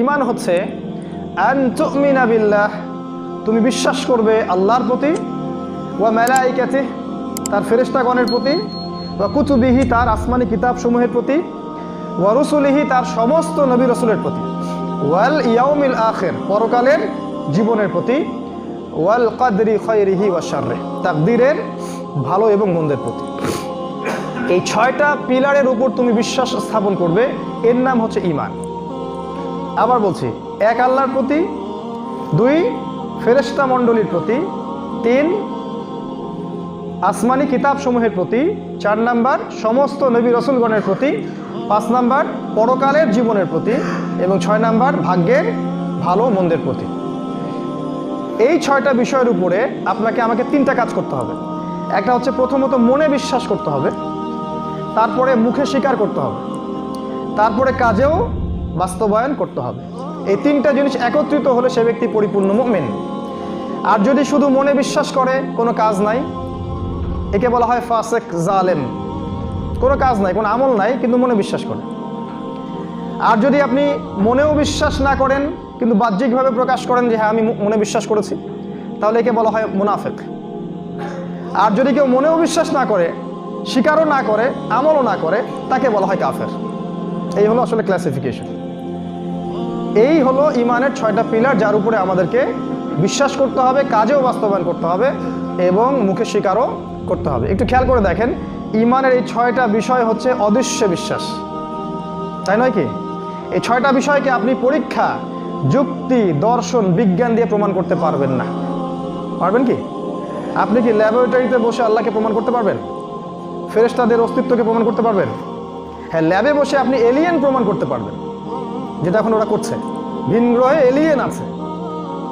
ইমান হচ্ছে তুমি বিশ্বাস করবে আল্লাহর প্রতি, ওয়া মেলাইকাতে তার ফেরেশতাগণের প্রতি, ওয়া কুতুবিহি তার আসমানি কিতাবসমূহের প্রতি, ওয়া রসুলিহি তার সমস্ত নবী রসুলের প্রতি, ওয়াল ইয়াউমিল আখের পরকালের জীবনের প্রতি, ওয়াল কাদরি খয়রিহি ওয়া শাররে তাকদিরের ভালো এবং মন্দের প্রতি। এই ছয়টা পিলারের উপর তুমি বিশ্বাস স্থাপন করবে, এর নাম হচ্ছে ইমান আবার বলছি, এক আল্লাহর প্রতি, দুই ফেরেস্তা মণ্ডলীর প্রতি, তিন আসমানি কিতাবসমূহের প্রতি, চার নাম্বার সমস্ত নবী রসুলগণের প্রতি, পাঁচ নাম্বার পরকালের জীবনের প্রতি এবং ছয় নাম্বার ভাগ্যের ভালো মন্দের প্রতি। এই ছয়টা বিষয়ের উপরে আপনাকে আমাকে তিনটা কাজ করতে হবে। একটা হচ্ছে প্রথমত মনে বিশ্বাস করতে হবে, তারপরে মুখে স্বীকার করতে হবে, তারপরে কাজেও বাস্তবায়ন করতে হবে। এই তিনটা জিনিস একত্রিত হলে সে ব্যক্তি পরিপূর্ণ মুমিন। আর যদি শুধু মনে বিশ্বাস করে, কোনো কাজ নাই, একে বলা হয় ফাসেক, জালেম। কোনো কাজ নাই, কোনো আমল নাই, কিন্তু মনে বিশ্বাস করে। আর যদি আপনি মনেও বিশ্বাস না করেন, কিন্তু বাহ্যিকভাবে প্রকাশ করেন যে হ্যাঁ আমি মনে বিশ্বাস করেছি, তাহলে একে বলা হয় মুনাফেক। আর যদি কেউ মনেও বিশ্বাস না করে, স্বীকারও না করে, আমলও না করে, তাকে বলা হয় কাফের। এই হলো আসলে ক্লাসিফিকেশন এই হলো ইমানের ছয়টা পিলার যার উপরে আমাদেরকে বিশ্বাস করতে হবে, কাজেও বাস্তবায়ন করতে হবে এবং মুখে স্বীকারও করতে হবে। একটু খেয়াল করে দেখেন, ইমানের এই ছয়টা বিষয় হচ্ছে অদৃশ্য বিশ্বাস। তাই নয় কি? এই ছয়টা বিষয়কে আপনি পরীক্ষা, যুক্তি, দর্শন, বিজ্ঞান দিয়ে প্রমাণ করতে পারবেন না। পারবেন কি? আপনি কি ল্যাবরেটরিতে বসে আল্লাহকে প্রমাণ করতে পারবেন? ফেরেশতাদের অস্তিত্বকে প্রমাণ করতে পারবেন? হ্যাঁ ল্যাবে বসে আপনি এলিয়েন প্রমাণ করতে পারবেন। যেটা এখন ওরা করছে। ভিন গ্রহে এলিয়েন আছে।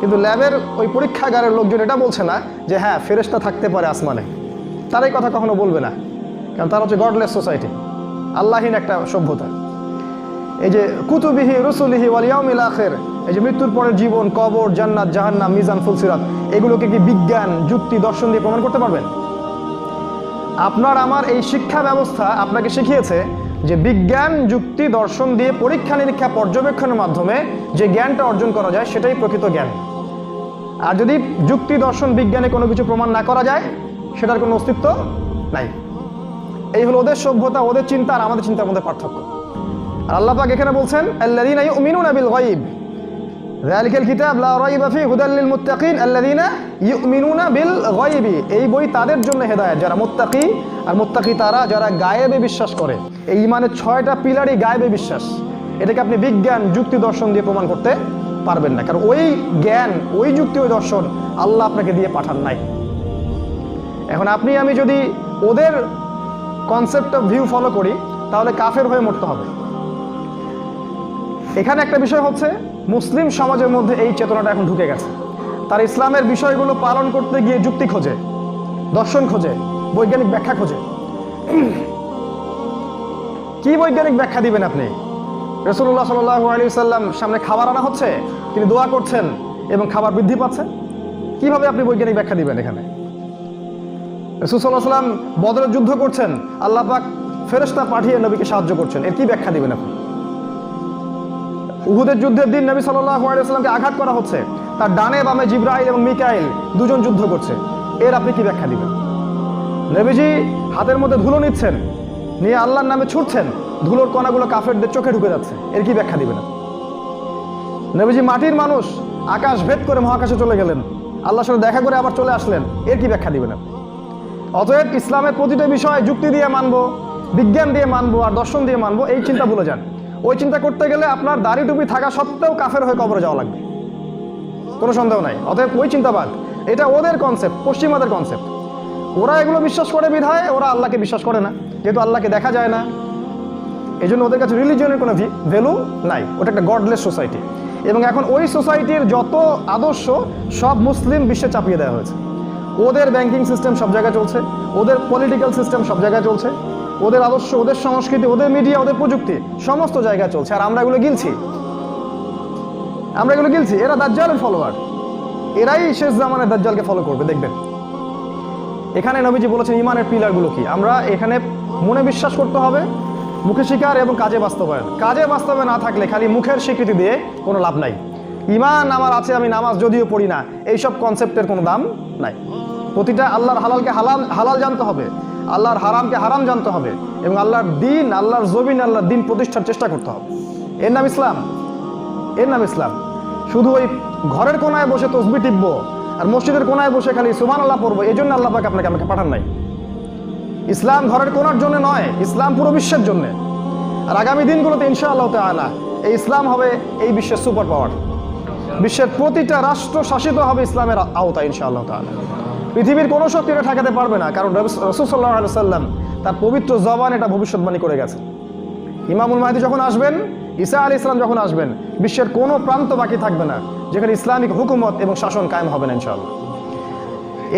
কিন্তু ল্যাবের ওই পরীক্ষাগারের লোকজন এটা বলছে না যে হ্যাঁ ফেরেশতা থাকতে পারে আসমানে। তারা এই কথা কখনো বলবে না। কারণ তারা হচ্ছে গডলেস সোসাইটি আল্লাহীন একটা সভ্যতা। এই যে, কুতুবিহি রসুলিহি ওয়ালিয়াউমিল আখের, এই যে মৃত্যুর পরের জীবন, কবর, জান্নাত, জাহান্নাম, মিজান ফুলসিরাত এগুলোকে কি বিজ্ঞান, যুক্তি, দর্শন দিয়ে প্রমাণ করতে পারবেন? আপনার, আমার এই শিক্ষা ব্যবস্থা আপনাকে শিখিয়েছে যে বিজ্ঞান, যুক্তি, দর্শন দিয়ে পরীক্ষা নিরীক্ষা পর্যবেক্ষণের মাধ্যমে যে জ্ঞানটা অর্জন করা যায়, সেটাই প্রকৃত জ্ঞান। আর যদি যুক্তি, দর্শন, বিজ্ঞানে কোনো কিছু প্রমাণ না করা যায়, সেটার কোনো অস্তিত্ব নাই। এই হলো ওদের সভ্যতা, ওদের চিন্তা আর আমাদের চিন্তার মধ্যে পার্থক্য। আর আল্লাহ পাক এখানে বলছেন, আল্লাযীনা ইউমিনুনা বিল গায়ব। যালিকাল লা রাইবা ফি হুদাল লিল মুত্তাকিন আল্লাযীনা ইউমিনুনা বিল গায়বি এই বই তাদের জন্য হেদায়েত। যারা মুত্তাকি আর মুত্তাকি তারা যারা গায়েবে বিশ্বাস করে। এই ইমানের ছয়টা পিলারই গায়েবে বিশ্বাস। এটাকে আপনি বিজ্ঞান, যুক্তি, দর্শন দিয়ে প্রমাণ করতে পারবেন না। কারণ ওই জ্ঞান, ওই যুক্তি, ওই দর্শন আল্লাহ আপনাকে দিয়ে পাঠান নাই। এখন আপনি, আমি যদি ওদের কনসেপ্ট অফ ভিউ ফলো করি, তাহলে কাফের হয়ে মরতে হবে। এখানে একটা বিষয় হচ্ছে মুসলিম সমাজের মধ্যে এই চেতনাটা এখন ঢুকে গেছে। তার ইসলামের বিষয়গুলো পালন করতে গিয়ে যুক্তি খোঁজে, দর্শন খোঁজে, বৈজ্ঞানিক ব্যাখ্যা খোঁজে। কি বৈজ্ঞানিক ব্যাখ্যা দিবেন আপনি? রসুল্লাহ সাল্লাহ আলী সাল্লাম সামনে খাবার আনা হচ্ছে, তিনি দোয়া করছেন এবং খাবার বৃদ্ধি পাচ্ছে। কীভাবে আপনি বৈজ্ঞানিক ব্যাখ্যা দিবেন এখানে? রসুল সাল্লাহ সাল্লাম বদরের যুদ্ধ করছেন, আল্লাহ পাক ফেরেশতা পাঠিয়ে নবীকে সাহায্য করছেন। এর কি ব্যাখ্যা দিবেন আপনি? উহুদের যুদ্ধের দিন নবী সাল্লাহ আঘাত করা হচ্ছে। তার ডানে বামে জিব্রাইল এবং মিকাইল দুজন যুদ্ধ করছে। এর আপনি কি ব্যাখ্যা দিবেন? নবীজি হাতের মধ্যে ধুলো নিচ্ছেন, নিয়ে আল্লাহর নামে ছুটছেন, ধুলোর কণাগুলো কাফেরদের চোখে ঢুকে যাচ্ছে। এর কি ব্যাখ্যা দিবেন? নবীজি মাটির মানুষ, আকাশ ভেদ করে মহাকাশে চলে গেলেন। আল্লাহর সাথে দেখা করে আবার চলে আসলেন। এর কি ব্যাখ্যা দিবেন অতএব ইসলামের প্রতিটা বিষয় যুক্তি দিয়ে মানবো, বিজ্ঞান দিয়ে মানবো আর দর্শন দিয়ে মানবো, এই চিন্তা ভুলে যান। ওই চিন্তা করতে গেলে আপনার দাড়ি টুপি থাকা সত্ত্বেও কাফের হয়ে কবরে যাওয়া লাগবে। কোনো সন্দেহ নাই। অতএব ওই চিন্তাবাদ এটা ওদের কনসেপ্ট পশ্চিমাদের কনসেপ্ট ওরা এগুলো বিশ্বাস করে বিধায়, ওরা আল্লাহকে বিশ্বাস করে না। যেহেতু আল্লাহকে দেখা যায় না। এই জন্য ওদের কাছে রিলিজিয়নের কোনো ভ্যালু নাই। ওটা একটা গডলেস সোসাইটি এবং এখন ওই সোসাইটির যত আদর্শ, সব মুসলিম বিশ্বে চাপিয়ে দেওয়া হয়েছে। ওদের ব্যাংকিং সিস্টেম সব জায়গায় চলছে। ওদের পলিটিক্যাল সিস্টেম সব জায়গায় চলছে। ওদের আদর্শ, ওদের সংস্কৃতি, ওদের মিডিয়া ওদের প্রযুক্তি, সমস্ত জায়গায় চলছে। আর আমরা এগুলো গিলছি। আমরা এগুলো গিলছি। এরা দাজ্জালের ফলোয়ার এরাই শেষ জামানের দাজ্জালকে ফলো করবে, দেখবেন। এখানে নবীজি বলেছেন, ইমানের পিলারগুলো কি? আমরা এখানে মনে বিশ্বাস করতে হবে, মুখে স্বীকার এবং কাজে বাস্তবায়ন। কাজে বাস্তবায়ন না থাকলে খালি মুখের স্বীকৃতি দিয়ে কোনো লাভ নাই। ইমান আমার আছে, আমি নামাজ যদিও পড়ি না, এইসব কনসেপ্টের কোনো দাম নাই। প্রতিটা আল্লাহর হালালকে হালাল হালাল জানতে হবে। আল্লাহর হারামকে হারাম জানতে হবে এবং আল্লাহর দিন, আল্লাহর জমিন, আল্লাহর দিন প্রতিষ্ঠার চেষ্টা করতে হবে। এর নাম ইসলাম। এর নাম ইসলাম। শুধু ওই ঘরের কোনায় বসে তসবি টিপবো আর মসজিদের কোনায় বসে খালি সুমান আল্লাহ পড়ব, এই জন্য আল্লাহ পাকে আপনাকে আমাকে পাঠান নাই। ইসলাম ঘরের কোনার জন্য নয়, ইসলাম পুরো বিশ্বের জন্য। আর আগামী দিনগুলোতে ইনশাআল্লাহ তাআলা এই ইসলাম হবে এই বিশ্বের সুপার পাওয়ার। বিশ্বের প্রতিটা রাষ্ট্র শাসিত হবে ইসলামের আওতায় ইনশাআল্লাহ তাআলা। পৃথিবীর কোনো শক্তি এটা ঠেকাতে পারবে না, কারণ রসুল সাল্লাহ সাল্লাম তার পবিত্র জবান এটা ভবিষ্যৎবাণী করে গেছে। ইমামুল মাহিদি যখন আসবেন, ঈসা আলী ইসলাম যখন আসবেন, বিশ্বের কোনো প্রান্ত বাকি থাকবে না, যেখানে ইসলামিক হুকুমত এবং শাসন কায়েম হবে না ইনশাআল্লাহ।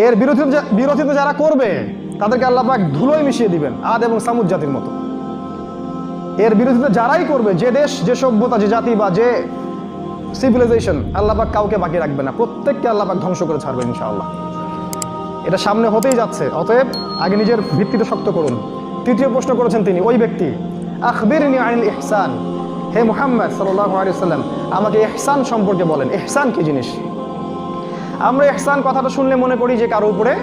এর বিরোধিতা বিরোধিতা যারা করবে, তাদেরকে আল্লাহ পাক ধুলোয় মিশিয়ে দিবেন, আদ এবং সামুদ জাতির মতো। এর বিরোধিতা যারাই করবে, যে দেশ, যে সভ্যতা, যে জাতি বা যে সিভিলাইজেশন আল্লাহ পাক কাউকে বাকি রাখবে না, প্রত্যেককে আল্লাহ পাক ধ্বংস করে ছাড়বে ইনশাআল্লাহ। এটা সামনে হতেই যাচ্ছে, অতএব আগে নিজের ভিত্তিতে শক্ত করুন। তৃতীয় প্রশ্ন করেছেন তিনি, ওই ব্যক্তি, আখবিরনি আনিল ইহসান। হে মোহাম্মদ সাল্লাম আমাকে এহসান সম্পর্কে বলেন। এহসান কি জিনিস? আমরা এহসান কথাটা শুনলে মনে করি যে কারও উপরে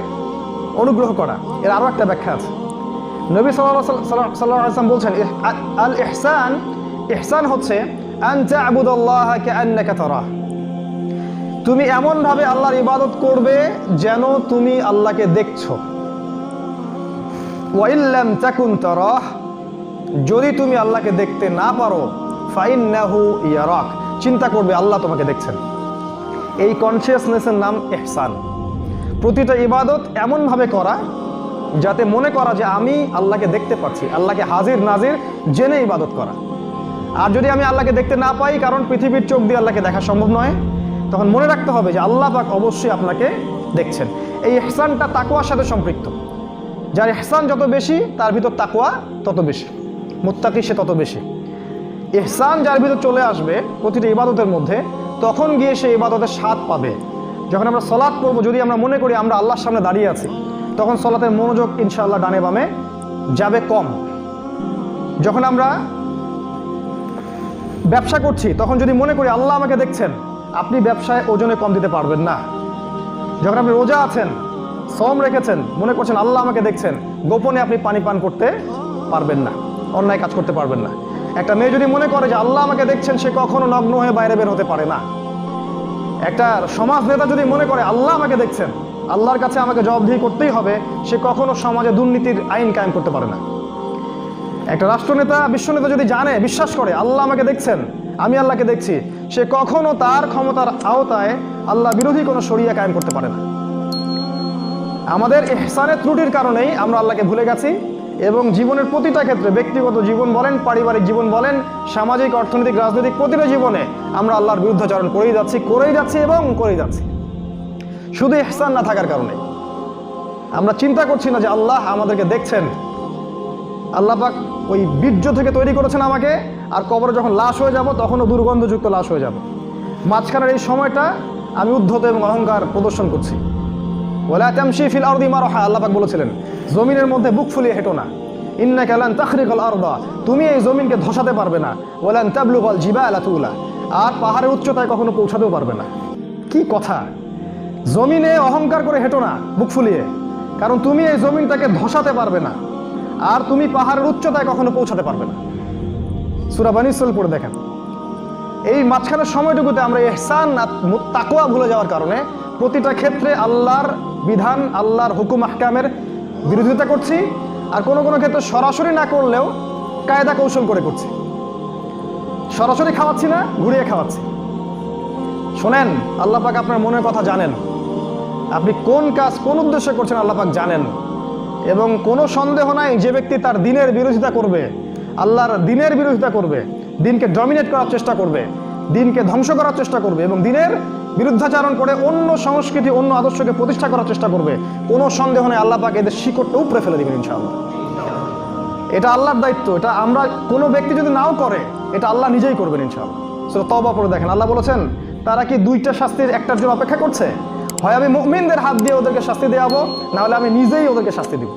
অনুগ্রহ করা। এর আরও একটা ব্যাখ্যা আছে। নবী সাল্লাহ আসলাম বলছেন আল এহসান এহসান হচ্ছে, আন তা'বুদাল্লাহ তুমি এমনভাবে আল্লাহর ইবাদত করবে যেন তুমি আল্লাহকে দেখছ। ওয়াইল্লাম তাকুন তারাহ, যদি তুমি আল্লাহকে দেখতে না পারো, ফাইন্নাহু ইয়ারাক, চিন্তা করবে আল্লাহ তোমাকে দেখছেন। এই কনসিয়াসনেসের নাম এহসান প্রতিটা ইবাদত এমনভাবে করা যাতে মনে করা যে আমি আল্লাহকে দেখতে পাচ্ছি, আল্লাহকে হাজির নাজির জেনে ইবাদত করা। আর যদি আমি আল্লাহকে দেখতে না পাই, কারণ পৃথিবীর চোখ দিয়ে আল্লাহকে দেখা সম্ভব নয় তখন মনে রাখতে হবে যে আল্লাহ পাক অবশ্যই আপনাকে দেখছেন। এই ইহসানটা তাকওয়ার সাথে সম্পৃক্ত। যার ইহসান যত বেশি, তার ভিতর তাকওয়া তত বেশি। মুত্তাকি সে তত বেশি। এহসান যার ভিতর চলে আসবে প্রতিটি ইবাদতের মধ্যে, তখন গিয়ে সে ইবাদতের স্বাদ পাবে। যখন আমরা সলাৎ পড়ব, যদি আমরা মনে করি আমরা আল্লাহর সামনে দাঁড়িয়ে আছি, তখন সলাতের মনোযোগ ইনশাআল্লাহ ডানে বামে যাবে কম। যখন আমরা ব্যবসা করছি, তখন যদি মনে করি আল্লাহ আমাকে দেখছেন আপনি ব্যবসায় ওজনে কম দিতে পারবেন না। যখন আপনি রোজা আছেন সম রেখেছেন, মনে করছেন আল্লাহ আমাকে দেখছেন, গোপনে আপনি পানি পান করতে পারবেন না, অন্যায় কাজ করতে পারবেন না। একটা মেয়ে যদি মনে করে যে আল্লাহ আমাকে দেখছেন, সে কখনো নগ্ন হয়ে বাইরে বের হতে পারে না। একটা সমাজ নেতা যদি মনে করে আল্লাহ আমাকে দেখছেন, আল্লাহর কাছে আমাকে জবাবদিহি করতেই হবে, সে কখনো সমাজে দুর্নীতির আইন কায়েম করতে পারে না। একটা রাষ্ট্রনেতা, বিশ্বনেতা যদি জানে, বিশ্বাস করে, আল্লাহ আমাকে দেখছেন আমি আল্লাহকে দেখছি। সে কখনো তার ক্ষমতার আওতায় আল্লাহ বিরোধী কোনো শরিয়া কায়েম করতে পারে না। আমাদের এহসানের ত্রুটির কারণেই আমরা আল্লাহকে ভুলে গেছি এবং জীবনের প্রতিটা ক্ষেত্রে ব্যক্তিগত জীবন বলেন, পারিবারিক জীবন বলেন, সামাজিক, অর্থনৈতিক, রাজনৈতিক প্রতিটা জীবনে আমরা আল্লাহর বিরুদ্ধাচরণ করেই যাচ্ছি করেই যাচ্ছি এবং করেই যাচ্ছি। শুধু এহসান না থাকার কারণে। আমরা চিন্তা করছি না যে আল্লাহ আমাদেরকে দেখছেন। আল্লাহ পাক ওই বীর্য থেকে তৈরি করেছেন আমাকে। আর কবরে যখন লাশ হয়ে যাব, তখনও দুর্গন্ধযুক্ত লাশ হয়ে যাব। মাঝখানের এই সময়টা আমি উদ্ধত এবং অহংকার প্রদর্শন করছি। ওলা তামশি ফিল আরদি মারহা, আল্লাহ পাক বলেছিলেন, জমিনের মধ্যে বুক ফুলিয়ে হেঁটো না। ইন্না কালান তাখরিকাল আরদা, তুমি এই জমিনকে ধসাতে পারবে না। ওলান তাবলুগাল জিবালা তুলা, আর পাহাড়ের উচ্চতায় কখনো পৌঁছাতেও পারবে না। কি কথা? জমিনে অহংকার করে হেঁটো না, বুক ফুলিয়ে। কারণ তুমি এই জমিনটাকে ধসাতে পারবে না। আর তুমি পাহাড়ের উচ্চতায় কখনো পৌঁছাতে পারবে না। সুরাবানিসল পড়ে দেখেন। এই মাঝখানের সময়টুকুতে আমরা এহসান তাকওয়া ভুলে যাওয়ার কারণে প্রতিটা ক্ষেত্রে আল্লাহর বিধান, আল্লাহর হুকুম, আহকামের বিরোধিতা করছি আর কোনো কোনো ক্ষেত্রে সরাসরি না করলেও কায়দা কৌশল করে করছি। সরাসরি খাওয়াচ্ছি না, ঘুরিয়ে খাওয়াচ্ছি। শোনেন, আল্লাহ পাক আপনার মনের কথা জানেন। আপনি কোন কাজ কোন উদ্দেশ্যে করছেন আল্লাহ পাক জানেন। এবং কোনো সন্দেহ নাই যে ব্যক্তি তার দিনের বিরোধিতা করবে। আল্লাহর দিনের বিরোধিতা করবে, দিনকে ডমিনেট করার চেষ্টা করবে, দিনকে ধ্বংস করার চেষ্টা করবে এবং দিনের বিরুদ্ধাচারণ করে অন্য সংস্কৃতি, অন্য আদর্শকে প্রতিষ্ঠা করার চেষ্টা করবে, কোনো সন্দেহ নেই, আল্লাহ পাক এদের শিকড়টা উপরে ফেলে দিবেন ইনশাআল্লাহ। এটা আল্লাহর দায়িত্ব, এটা আমরা কোনো ব্যক্তি যদি নাও করে, এটা আল্লাহ নিজেই করবেন ইনশাআল্লাহ। সেটা তবা পরে দেখেন, আল্লাহ বলেছেন, তারা কি দুইটা শাস্তির একটার জন্য অপেক্ষা করছে? হয় আমি মুমিনদের হাত দিয়ে ওদেরকে শাস্তি দেওয়াবো নাহলে আমি নিজেই ওদেরকে শাস্তি দিব।